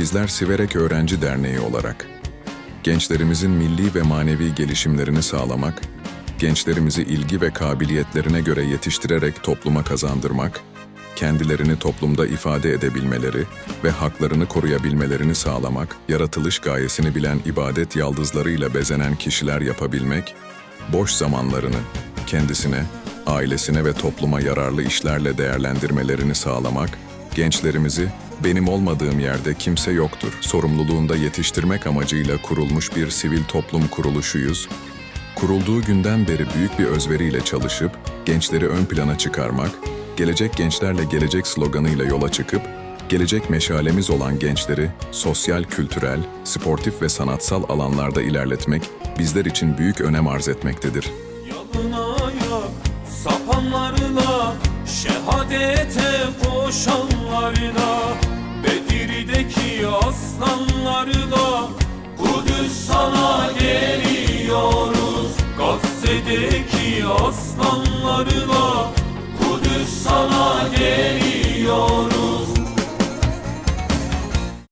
Bizler Siverek Öğrenci Derneği olarak gençlerimizin milli ve manevi gelişimlerini sağlamak, gençlerimizi ilgi ve kabiliyetlerine göre yetiştirerek topluma kazandırmak, kendilerini toplumda ifade edebilmeleri ve haklarını koruyabilmelerini sağlamak, yaratılış gayesini bilen ibadet yaldızlarıyla bezenen kişiler yapabilmek, boş zamanlarını kendisine, ailesine ve topluma yararlı işlerle değerlendirmelerini sağlamak, gençlerimizi benim olmadığım yerde kimse yoktur sorumluluğunda yetiştirmek amacıyla kurulmuş bir sivil toplum kuruluşuyuz. Kurulduğu günden beri büyük bir özveriyle çalışıp gençleri ön plana çıkarmak, gelecek gençlerle gelecek sloganıyla yola çıkıp gelecek meşalemiz olan gençleri sosyal, kültürel, sportif ve sanatsal alanlarda ilerletmek bizler için büyük önem arz etmektedir. Yalın ayak sapanlarına Şehadete dağlarda Bedir'deki aslanlarda Kudüs sana geliyoruz Gazze'deki aslanlarla Kudüs sana geliyoruz.